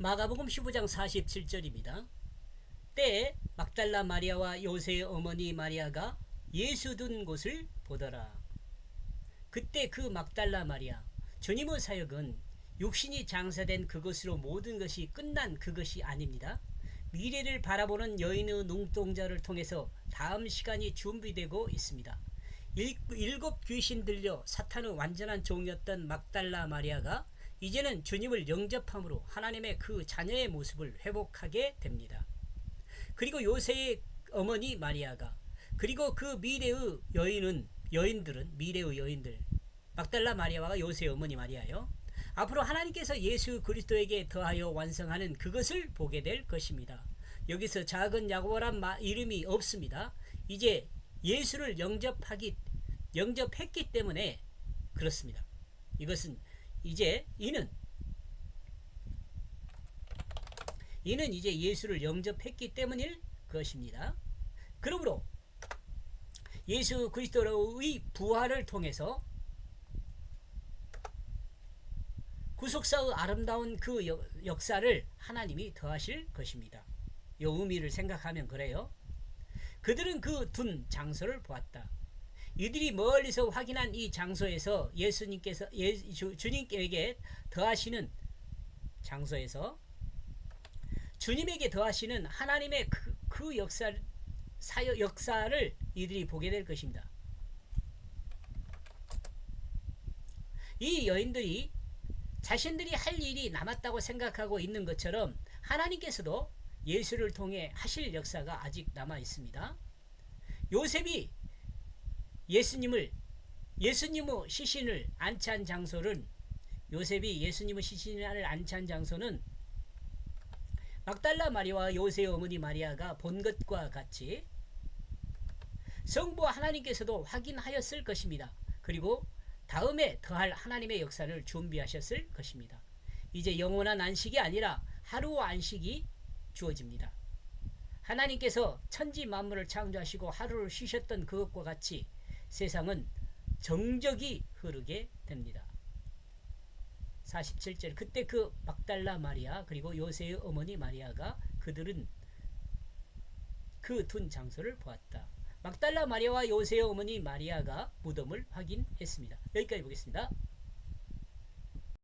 마가복음 15장 47절입니다. 때에 막달라 마리아와 요새의 어머니 마리아가 예수 둔 곳을 보더라. 그때 그 막달라 마리아 주님의 사역은 육신이 장사된 그것으로 모든 것이 끝난 그것이 아닙니다. 미래를 바라보는 여인의 눈동자를 통해서 다음 시간이 준비되고 있습니다. 일, 일곱 귀신 들려 사탄의 완전한 종이었던 막달라 마리아가 이제는 주님을 영접함으로 하나님의 그 자녀의 모습을 회복하게 됩니다. 그리고 요새의 어머니 마리아가 그리고 그 미래의 여인은 여인들은 미래의 여인들 막달라 마리아와 요새의 어머니 마리아요. 앞으로 하나님께서 예수 그리스도에게 더하여 완성하는 그것을 보게 될 것입니다. 여기서 작은 야고보란 이름이 없습니다. 이제 예수를 영접하기 영접했기 때문에 그렇습니다. 이것은 이제 이는 이는 이제 예수를 영접했기 때문일 것입니다. 그러므로 예수 그리스도의 부활을 통해서 구속사의 아름다운 그 역사를 하나님이 더하실 것입니다. 요 의미를 생각하면 그래요. 그들은 그 둔 장소를 보았다. 이들이 멀리서 확인한 이 장소에서 예수님께서 예, 주, 주님에게 더하시는 장소에서 주님에게 더하시는 하나님의 그, 그 역사 사역 역사를 이들이 보게 될 것입니다. 이 여인들이 자신들이 할 일이 남았다고 생각하고 있는 것처럼 하나님께서도 예수를 통해 하실 역사가 아직 남아 있습니다. 요셉이 예수님을 예수님의 시신을 안치한 장소는 요셉이 예수님의 시신을 안치한 장소는 막달라 마리아와 요셉의 어머니 마리아가 본 것과 같이 성부 하나님께서도 확인하였을 것입니다. 그리고 다음에 더할 하나님의 역사를 준비하셨을 것입니다. 이제 영원한 안식이 아니라 하루 안식이 주어집니다. 하나님께서 천지 만물을 창조하시고 하루를 쉬셨던 그것과 같이 세상은 정적이 흐르게 됩니다. 47절 그때 그 막달라 마리아 그리고 요새의 어머니 마리아가 그들은 그 둔 장소를 보았다. 막달라 마리아와 요새의 어머니 마리아가 무덤을 확인했습니다. 여기까지 보겠습니다.